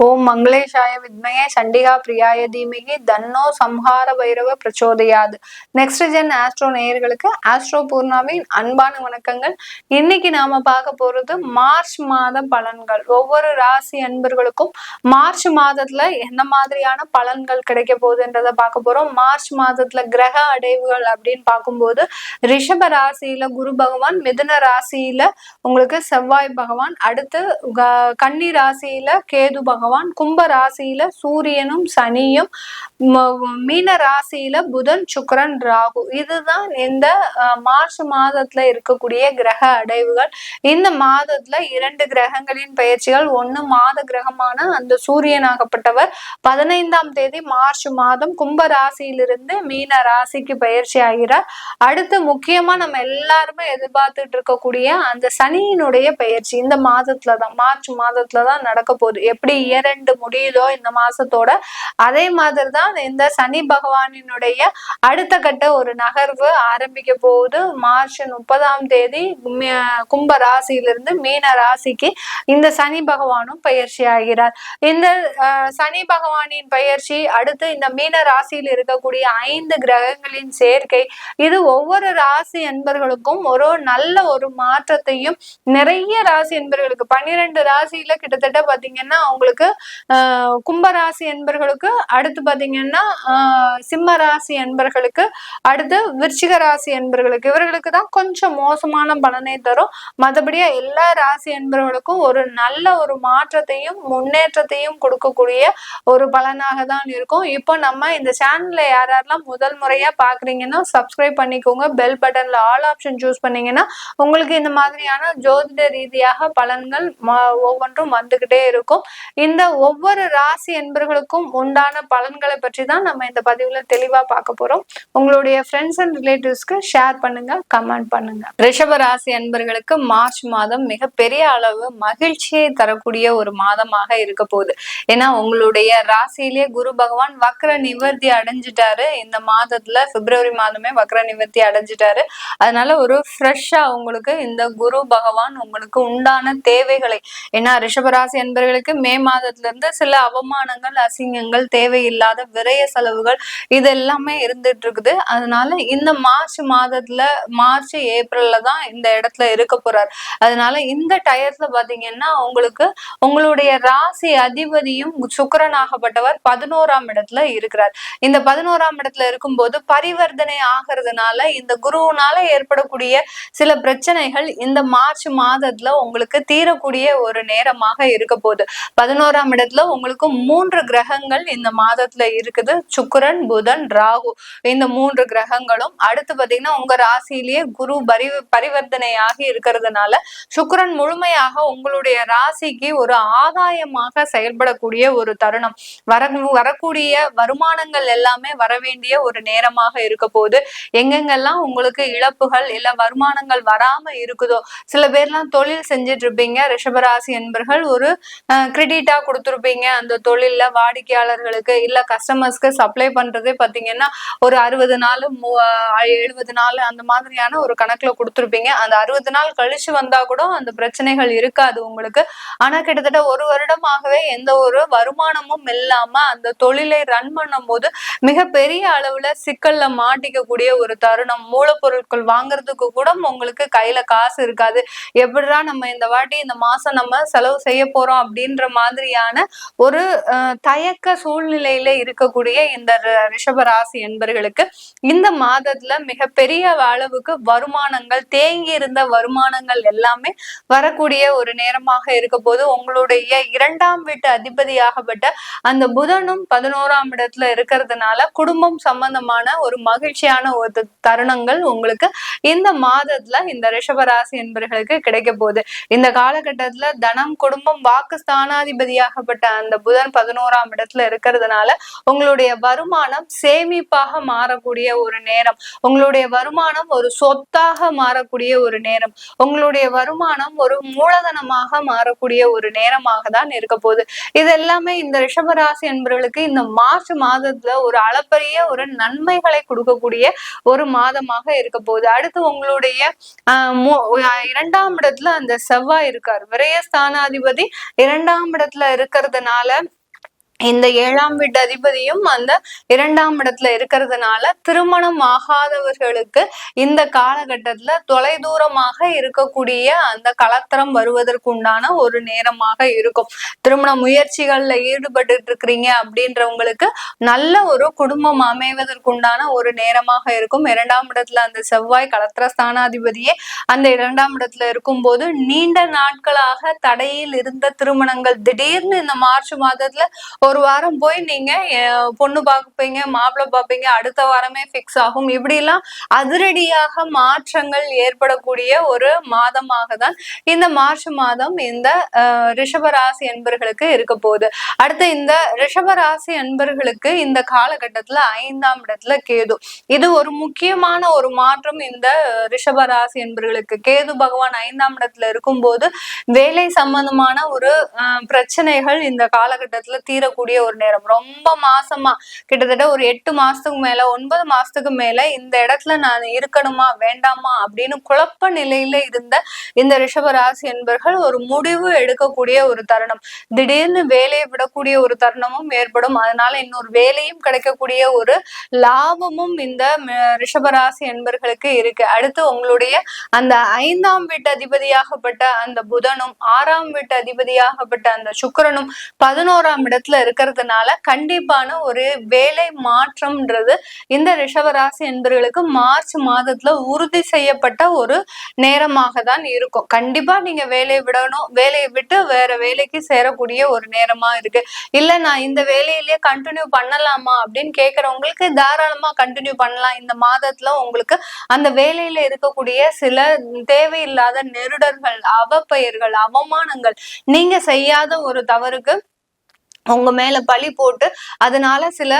ஓம் மங்களேஷாய வித்மயே சண்டிகா பிரியாய தீமிகி தன்னோ சம்ஹார பைரவ பிரச்சோதையாது. நெக்ஸ்ட் ஜென் ஆஸ்ட்ரோ நேயர்களுக்கு ஆஸ்ட்ரோ பூர்ணாவின் அன்பான வணக்கங்கள். இன்னைக்கு நாம பார்க்க போறது மார்ச் மாத பலன்கள். ஒவ்வொரு ராசி அன்பர்களுக்கும் மார்ச் மாதத்துல என்ன மாதிரியான பலன்கள் கிடைக்க போகுதுன்றத பார்க்க போறோம். மார்ச் மாதத்துல கிரக அடைவுகள் அப்படின்னு பார்க்கும்போது ரிஷப ராசியில குரு பகவான் மிதுன ராசியில உங்களுக்கு செவ்வாய் பகவான் அடுத்து கன்னி ராசியில கேது பகவான் பகவான் கும்ப ராசியில சூரியனும் சனியும் மீன ராசியில புதன் சுக்கரன் ராகு. இதுதான் இந்த மார்ச் மாதத்துல இருக்கக்கூடிய கிரக அடைவுகள். இந்த மாதத்துல இரண்டு கிரகங்களின் பயிற்சிகள் ஒண்ணு மாத கிரகமான அந்த சூரியனாகப்பட்டவர். பதினைந்தாம் தேதி மார்ச் மாதம் கும்ப ராசியிலிருந்து மீன ராசிக்கு பயிற்சி ஆகிறார். அடுத்து முக்கியமா நம்ம எல்லாருமே எதிர்பார்த்துட்டு இருக்கக்கூடிய அந்த சனியினுடைய பயிற்சி இந்த மாதத்துலதான் மார்ச் மாதத்துலதான் நடக்க போகுது. எப்படி இயர் எண்டு முடியுதோ இந்த மாசத்தோட அதே மாதிரி தான் இந்த சனி பகவானினுடைய அடுத்த கட்ட ஒரு நகர்வு ஆரம்பிக்க போகுது. மார்ச் முப்பதாம் தேதி கும்ப ராசியிலிருந்து மீன ராசிக்கு இந்த சனி பகவானும் பயிற்சி ஆகிறார். இந்த சனி பகவானின் பயிற்சி அடுத்து இந்த மீன ராசியில் இருக்கக்கூடிய ஐந்து கிரகங்களின் சேர்க்கை. இது ஒவ்வொரு ராசி என்பர்களுக்கும் ஒரு நல்ல ஒரு மாற்றத்தையும் நிறைய ராசி என்பர்களுக்கு பன்னிரெண்டு ராசியில கிட்டத்தட்ட பாத்தீங்கன்னா அவங்களுக்கு கும்பராசி என்பர்களுக்கு அடுத்து பாத்தீங்கன்னா சிம்ம ராசி என்பர்களுக்கு அடுத்து விருச்சிக ராசி என்பர்களுக்கு இவர்களுக்கு தான் கொஞ்சம் மோசமான பலனை தரும். மற்றபடியா எல்லா ராசி என்பவர்களுக்கும் ஒரு நல்ல ஒரு மாற்றத்தையும் முன்னேற்றத்தையும் கொடுக்கக்கூடிய ஒரு பலனாக தான் இருக்கும். இப்போ நம்ம இந்த சேனல்ல யார் யாரெல்லாம் முதல் முறையா பாக்குறீங்கன்னா சப்ஸ்கிரைப் பண்ணிக்கோங்க. பெல் பட்டன்ல ஆல் ஆப்ஷன் சூஸ் பண்ணீங்கன்னா உங்களுக்கு இந்த மாதிரியான ஜோதிட ரீதியாக பலன்கள் ஒவ்வொன்றும் வந்துகிட்டே இருக்கும். இந்த ஒவ்வொரு ராசி என்பர்களுக்கும் உண்டான பலன்களை பற்றி தான் நம்ம இந்த பதிவுல தெளிவா பார்க்க போறோம். உங்களுடைய ஃப்ரெண்ட்ஸ் அண்ட் ரிலேட்டிவ்ஸ்க்கு ஷேர் பண்ணுங்க கமெண்ட் பண்ணுங்க. ரிஷப ராசி அன்பர்களுக்கு மார்ச் மாதம் மிக பெரிய அளவு மகிழ்ச்சியை தரக்கூடிய ஒரு மாதமாக இருக்க போகுது. ஏன்னா உங்களுடைய ராசியிலேயே குரு பகவான் வக்ர நிவர்த்தி அடைஞ்சிட்டாரு. இந்த மாதத்துல பிப்ரவரி மாதமே வக்ர நிவர்த்தி அடைஞ்சிட்டாரு. அதனால ஒரு ஃப்ரெஷ்ஷா உங்களுக்கு இந்த குரு பகவான் உங்களுக்கு உண்டான தேவைகளை ஏன்னா ரிஷபராசி அன்பர்களுக்கு மே மாதத்துல இருந்து சில அவமானங்கள் அசிங்கங்கள் செலவுகள் தேவையில்லாத விரய செலவுகள் இது எல்லாமே இருந்துட்டு இருக்குது அதனால இந்த மார்ச் மாதத்துல மார்ச் ஏப்ரல்ல தான் இந்த இடத்துல இருக்க போறார். அதனால இந்த டயத்துல பாத்தீங்கன்னா உங்களுக்கு உங்களுடைய ராசி அதிபதியும் சுக்கரனாகப்பட்டவர் பதினோராம் இடத்துல இருக்கிறார். இந்த பதினோராம் இடத்துல இருக்கும்போது பரிவர்த்தனை ஆகிறதுனால இந்த குருவினால ஏற்படக்கூடிய சில பிரச்சனைகள் இந்த மார்ச் மாதத்துல உங்களுக்கு தீரக்கூடிய ஒரு நேரமாக இருக்க போகுது. பதினோராம் இடத்துல உங்களுக்கு மூன்று கிரகங்கள் இந்த மாதத்துல இருக்குது. சுக்கரன் புதன் ராகு. இந்த மூன்று கிரகங்களும் அடுத்து பாத்தீங்கன்னா உங்க ராசியிலேயே குரு பரி பரிவர்த்தனையாகி இருக்கிறதுனால சுக்கரன் முழுமையாக உங்களுடைய ராசிக்கு ஒரு ஆதாயமாக செயல்படக்கூடிய ஒரு தருணம். வர வரக்கூடிய வருமானங்கள் எல்லாமே வர வேண்டிய ஒரு நேரமாக இருக்க போது எங்கெங்கெல்லாம் உங்களுக்கு இழப்புகள் இல்ல வருமானங்கள் வராம இருக்குதோ சில பேர்லாம் தொழில் செஞ்சிட்டு இருப்பீங்க ரிஷபராசி என்பர்கள் ஒரு கிரெடிட்டா கொடுத்துருப்பீங்க. அந்த தொழில்ல வாடிக்கையாளர்களுக்கு இல்ல கஸ்டமர்ஸ்க்கு சப்ளை பண்றதே பாத்தீங்கன்னா ஒரு அறுபது நாள் எழுபது நாள் அந்த மாதிரியான ஒரு கணக்குல கொடுத்துருப்பீங்க. அந்த அறுபது நாள் கழிச்சு வந்தா கூட அந்த பிரச்சனைகள் இருக்காது உங்களுக்கு. ஆனா கிட்டத்தட்ட ஒரு வருடமாகவே எந்த ஒரு வருமானமும் இல்லாம அந்த தொழிலை ரன் பண்ணும் போது மிகப்பெரிய அளவுல சிக்கல்ல மாட்டிக்கக்கூடிய ஒரு தருணம். மூலப்பொருட்கள் வாங்குறதுக்கு கூட உங்களுக்கு கையில காசு இருக்காது. எப்படிடா நம்ம இந்த வாட்டி இந்த மாசம் நம்ம செலவு செய்ய போறோம் அப்படின்ற மாதிரியான ஒரு தயக்க சூழ்நிலையில இருக்கக்கூடிய இந்த ரிஷபராசி என்பர்களுக்கு இந்த மாதத்துல மிகப்பெரிய அளவுக்கு வருமானங்கள் தேங்கி இருந்த வருமானங்கள் எல்லாமே வரக்கூடிய ஒரு நேரமாக இருக்க போது உங்களுடைய இரண்டாம் வீட்டு அதிபதியாகப்பட்ட அந்த புதனும் பதினோராம் இடத்துல இருக்கிறதுனால குடும்பம் சம்பந்தமான ஒரு மகிழ்ச்சியான ஒரு தருணங்கள் உங்களுக்கு இந்த மாதத்துல இந்த ரிஷபராசி என்பர்களுக்கு கிடைக்க போகுது. இந்த காலகட்டத்துல தனம் குடும்பம் வாக்கு ஸ்தானாதிபதியாகப்பட்ட அந்த புதன் பதினோராம் இடத்துல இருக்கிறதுனால உங்களுடைய வருமானம் சேமிப்பாக மாறக்கூடிய ஒரு நேரம். உங்களுடைய வருமானம் ஒரு சொத்தாக மாறக்கூடிய ஒரு நேரம். உங்களுடைய வருமானம் ஒரு மூலதனமாக மாறக்கூடிய ஒரு நேரமாக தான் இருக்க போகுது. இது எல்லாமே இந்த ரிஷபராசி என்பவர்களுக்கு இந்த மார்ச் மாதத்துல ஒரு அளப்பரிய ஒரு நன்மைகளை கொடுக்கக்கூடிய ஒரு மாதமாக இருக்க போகுது. அடுத்து உங்களுடைய ஆஹ் இரண்டாம் இடத்துல அந்த செவ்வாய் இருக்கார். விரயஸ்தானாதிபதி இரண்டாம் இடத்துல இருக்கிறதுனால இந்த ஏழாம் வீட்டு அதிபதியும் அந்த இரண்டாம் இடத்துல இருக்கிறதுனால திருமணம் ஆகாதவர்களுக்கு இந்த காலகட்டத்துல தொலைதூரமாக இருக்கக்கூடிய அந்த கலத்திரம் வருவதற்கு உண்டான ஒரு நேரமாக இருக்கும். திருமண முயற்சிகள்ல ஈடுபட்டு இருக்கிறீங்க அப்படின்றவங்களுக்கு நல்ல ஒரு குடும்பம் அமைவதற்கு உண்டான ஒரு நேரமாக இருக்கும். இரண்டாம் இடத்துல அந்த செவ்வாய் கலத்திர ஸ்தானாதிபதியே அந்த இரண்டாம் இடத்துல இருக்கும் போது நீண்ட நாட்களாக தடையில் இருந்த திருமணங்கள் திடீர்னு இந்த மார்ச் மாதத்துல ஒரு வாரம் போய் நீங்க பொண்ணு பார்ப்பீங்க மாப்பிள்ளை பார்ப்பீங்க அடுத்த வாரமே ஃபிக்ஸ் ஆகும். இப்படி எல்லாம் அதிரடியாக மாற்றங்கள் ஏற்படக்கூடிய ஒரு மாதமாக தான் இந்த மார்ச் மாதம் இந்த ரிஷபராசி என்பர்களுக்கு இருக்க போகுது. அடுத்து இந்த ரிஷபராசி என்பர்களுக்கு இந்த காலகட்டத்துல ஐந்தாம் இடத்துல கேது. இது ஒரு முக்கியமான ஒரு மாற்றம் இந்த ரிஷபராசி என்பர்களுக்கு கேது பகவான் ஐந்தாம் இடத்துல இருக்கும்போது வேலை சம்பந்தமான ஒரு பிரச்சனைகள் இந்த காலகட்டத்துல தீரக்கூடிய ஒரு நேரம். ரொம்ப மாசமா கிட்டத்தட்ட ஒரு எட்டு மாசத்துக்கு மேல ஒன்பது மாசத்துக்கு மேல இந்த இடத்துல நான் இருக்கணுமா வேண்டாமா அப்படின்னு குழப்ப நிலையில இருந்த இந்த ரிஷபராசி என்பர்கள் ஒரு முடிவு எடுக்கக்கூடிய ஒரு தருணம். திடீர்னு வேலையை விடக்கூடிய ஒரு தருணமும் ஏற்படும். அதனால இன்னொரு வேலையும் கிடைக்கக்கூடிய ஒரு லாபமும் இந்த ரிஷபராசி என்பர்களுக்கு இருக்கு. அடுத்து உங்களுடைய அந்த ஐந்தாம் வீட்டு அதிபதியாகப்பட்ட அந்த புதனும் ஆறாம் வீட்டு அதிபதியாகப்பட்ட அந்த சுக்கரனும் பதினோராம் இடத்துல இருக்கிறதுனால கண்டிப்பான ஒரு வேலை மாற்றம்ன்றது இந்த ரிஷவராசி என்பவர்களுக்கு மார்ச் மாதத்துல உறுதி செய்யப்பட்ட ஒரு நேரமாக தான் இருக்கும். கண்டிப்பா நீங்க வேலையை விடணும் வேலையை விட்டு வேற வேலைக்கு சேரக்கூடிய ஒரு நேரமா இருக்கு. இல்ல நான் இந்த வேலையிலேயே கண்டினியூ பண்ணலாமா அப்படின்னு கேக்குறவங்களுக்கு தாராளமா கண்டினியூ பண்ணலாம். இந்த மாதத்துல உங்களுக்கு அந்த வேலையில இருக்கக்கூடிய சில தேவையில்லாத நெருடர்கள் அவப்பெயர்கள் அவமானங்கள் நீங்க செய்யாத ஒரு தவறுக்கு உங்க மேல பழி போட்டு அதனால சில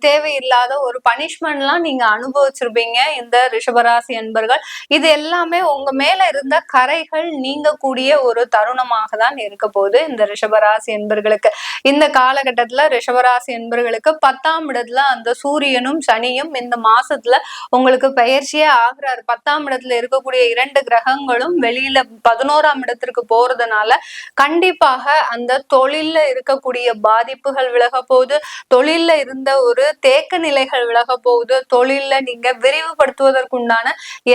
தேவையில்லாத ஒரு பனிஷ்மெண்ட்லாம் நீங்க அனுபவிச்சிருப்பீங்க. இந்த ரிஷபராசி என்பர்கள் இது எல்லாமே உங்க மேல இருந்த கரைகள் நீங்கக்கூடிய ஒரு தருணமாக தான் இருக்க போகுது இந்த ரிஷபராசி என்பர்களுக்கு இந்த காலகட்டத்துல ரிஷபராசி என்பர்களுக்கு பத்தாம் இடத்துல அந்த சூரியனும் சனியும் இந்த மாசத்துல உங்களுக்கு பயிற்சியே ஆகிறாரு. பத்தாம் இடத்துல இருக்கக்கூடிய இரண்டு கிரகங்களும் வெளியில பதினோராம் இடத்திற்கு போறதுனால கண்டிப்பாக அந்த தொழில்ல இருக்கக்கூடிய பாதிப்புகள் விலக போகுது தொழில்ல இருந்த ஒரு தேக்க நிலைகள் விலக போகுது தொழில்ல நீங்க விரிவுபடுத்துவதற்குண்டான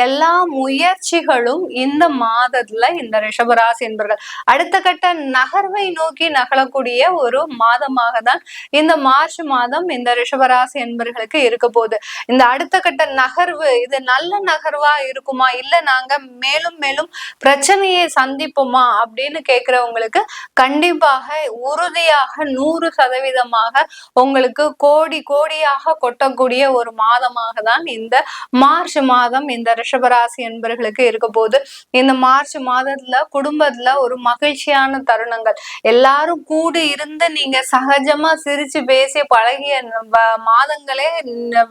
எல்லா முயற்சிகளும் இந்த மாதத்துல இந்த ரிஷபராசி என்பர்கள். அடுத்த கட்ட நகர்வை நோக்கி நகலக்கூடிய ஒரு மாதமாக தான் இந்த மார்ச் மாதம் இந்த ரிஷபராசி என்பர்களுக்கு இருக்க போகுது. இந்த அடுத்த கட்ட நகர்வு இது நல்ல நகர்வா இருக்குமா? இல்ல நாங்க மேலும் மேலும் பிரச்சனையை சந்திப்போமா? அப்படின்னு கேக்குறவங்களுக்கு கண்டிப்பாக உறுதியாக நூறு சதவீதமாக உங்களுக்கு கோடி கோடியாக கொட்டக்கூடிய ஒரு மாதமாக தான் இந்த மார்ச் மாதம் இந்த ரிஷபராசி என்பர்களுக்கு இருக்க போது இந்த மார்ச் மாதத்துல குடும்பத்துல ஒரு மகிழ்ச்சியான தருணங்கள். எல்லாரும் கூடி இருந்து நீங்க சகஜமா சிரிச்சு பேசி பழகிய மாதங்களே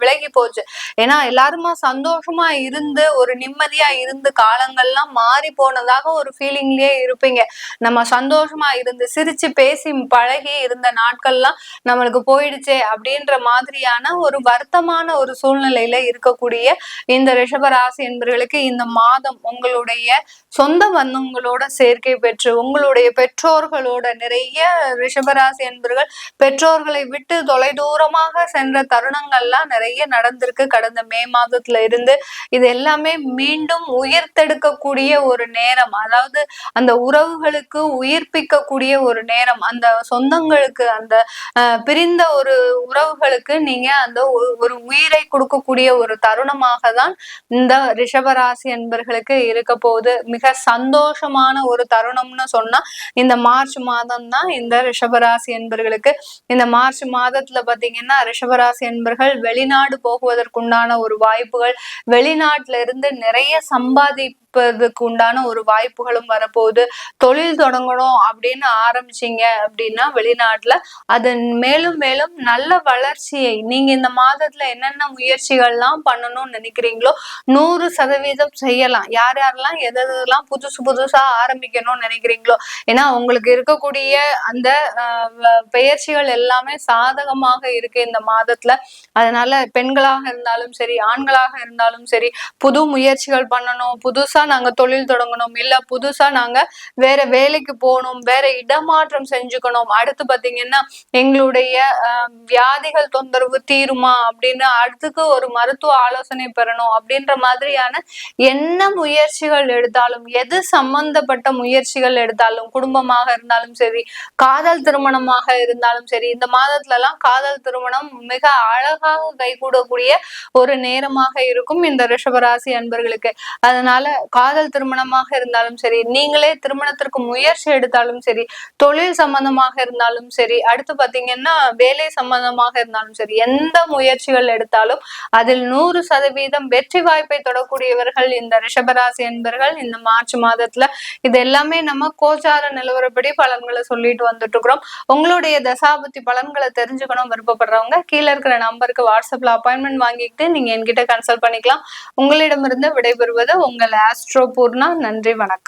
விலகி போச்சு. ஏன்னா எல்லாருமா சந்தோஷமா இருந்து ஒரு நிம்மதியா இருந்து காலங்கள்லாம் மாறி போனதாக ஒரு ஃபீலிங்லயே இருப்பீங்க. நம்ம சந்தோஷமா இருந்து சிரிச்சு பேசி பழகி இருந்து நாட்கள்லாம் நம்மளுக்கு போயிடுச்சே அப்படின்ற மாதிரியான ஒரு வருத்தமான ஒரு சூழ்நிலையில இருக்கக்கூடிய இந்த ரிஷபராசி என்பவர்களுக்கு இந்த மாதம் உங்களுடைய சொந்த பந்தங்களோட சேர்க்கை பெற்று உங்களுடைய பெற்றோர்களோட நிறைய ரிஷபராசி என்பவர்கள் பெற்றோர்களை விட்டு தொலைதூரமாக சென்ற தருணங்கள்லாம் நிறைய நடந்திருக்கு. கடந்த மே மாதத்துல இருந்து இது எல்லாமே மீண்டும் உயிர்த்தெடுக்கக்கூடிய ஒரு நேரம். அதாவது அந்த உறவுகளுக்கு உயிர்ப்பிக்கக்கூடிய ஒரு நேரம். அந்த சொந்தங்களுக்கு அந்த பிரிந்த ஒரு உறவுகளுக்கு நீங்க அந்த ஒரு உயிரை கொடுக்கக்கூடிய ஒரு தருணமாக தான் இந்த ரிஷபராசி என்பர்களுக்கு இருக்க போகுது. மிக சந்தோஷமான ஒரு தருணம்னு சொன்னா இந்த மார்ச் மாதம் தான் இந்த ரிஷபராசி என்பர்களுக்கு இந்த மார்ச் மாதத்துல பாத்தீங்கன்னா ரிஷபராசி என்பர்கள் வெளிநாடு போகுவதற்குண்டான ஒரு வாய்ப்புகள் வெளிநாட்டுல இருந்து நிறைய சம்பாதி இருப்பதுக்கு உண்டான ஒரு வாய்ப்புகளும் வரப்போகுது. தொழில் தொடங்கணும் அப்படின்னு ஆரம்பிச்சீங்க அப்படின்னா வெளிநாட்டுல அதன் மேலும் மேலும் நல்ல வளர்ச்சியை நீங்க இந்த மாதத்துல என்னென்ன முயற்சிகள்லாம் பண்ணணும்னு நினைக்கிறீங்களோ நூறு சதவீதம் செய்யலாம். யார் யாரெல்லாம் எதெல்லாம் புதுசு புதுசா ஆரம்பிக்கணும்னு நினைக்கிறீங்களோ ஏன்னா உங்களுக்கு இருக்கக்கூடிய அந்த பயிற்சிகள் எல்லாமே சாதகமாக இருக்கு இந்த மாதத்துல. அதனால பெண்களாக இருந்தாலும் சரி ஆண்களாக இருந்தாலும் சரி புது முயற்சிகள் பண்ணணும் புதுசா புதுசா நாங்க தொழில் தொடங்கணும் இல்ல புதுசா நாங்க வேற வேலைக்கு போகணும் வேற இடமாற்றம் செஞ்சுக்கணும். அடுத்து பாத்தீங்கன்னா எங்களுடைய வியாதிகள் தொந்தரவு தீருமா அப்படின்னு அடுத்துக்கு ஒரு மருத்துவ ஆலோசனை பெறணும் அப்படின்ற மாதிரியான என்ன முயற்சிகள் எடுத்தாலும் எது சம்பந்தப்பட்ட முயற்சிகள் எடுத்தாலும் குடும்பமாக இருந்தாலும் சரி காதல் திருமணமாக இருந்தாலும் சரி இந்த மாதத்துல எல்லாம் காதல் திருமணம் மிக அழகாக கைகூடக்கூடிய ஒரு நேரமாக இருக்கும் இந்த ரிஷபராசி அன்பர்களுக்கு. அதனால காதல் திருமணமாக இருந்தாலும் சரி நீங்களே திருமணத்திற்கு முயற்சி எடுத்தாலும் சரி தொழில் சம்பந்தமாக இருந்தாலும் சரி அடுத்து பாத்தீங்கன்னா வேலை சம்பந்தமாக இருந்தாலும் சரி எந்த முயற்சிகள் எடுத்தாலும் அதில் நூறு சதவீதம் வெற்றி வாய்ப்பை தொடக்கூடியவர்கள் இந்த ரிஷபராசி என்பர்கள். இந்த மார்ச் மாதத்துல இது எல்லாமே நம்ம கோச்சார நிலவரப்படி பலன்களை சொல்லிட்டு வந்துட்டு இருக்கிறோம் உங்களுடைய தசாபுத்தி பலன்களை தெரிஞ்சுக்கணும் விருப்பப்படுறவங்க கீழே இருக்கிற நம்பருக்கு வாட்ஸ்அப்ல அப்பாயின்மெண்ட் வாங்கிக்கிட்டு நீங்க என்கிட்ட கன்சல்ட் பண்ணிக்கலாம். உங்களிடமிருந்து விடைபெறுவது உங்கள் ஆஸ் பூர்ணா நன்றி வணக்கம்.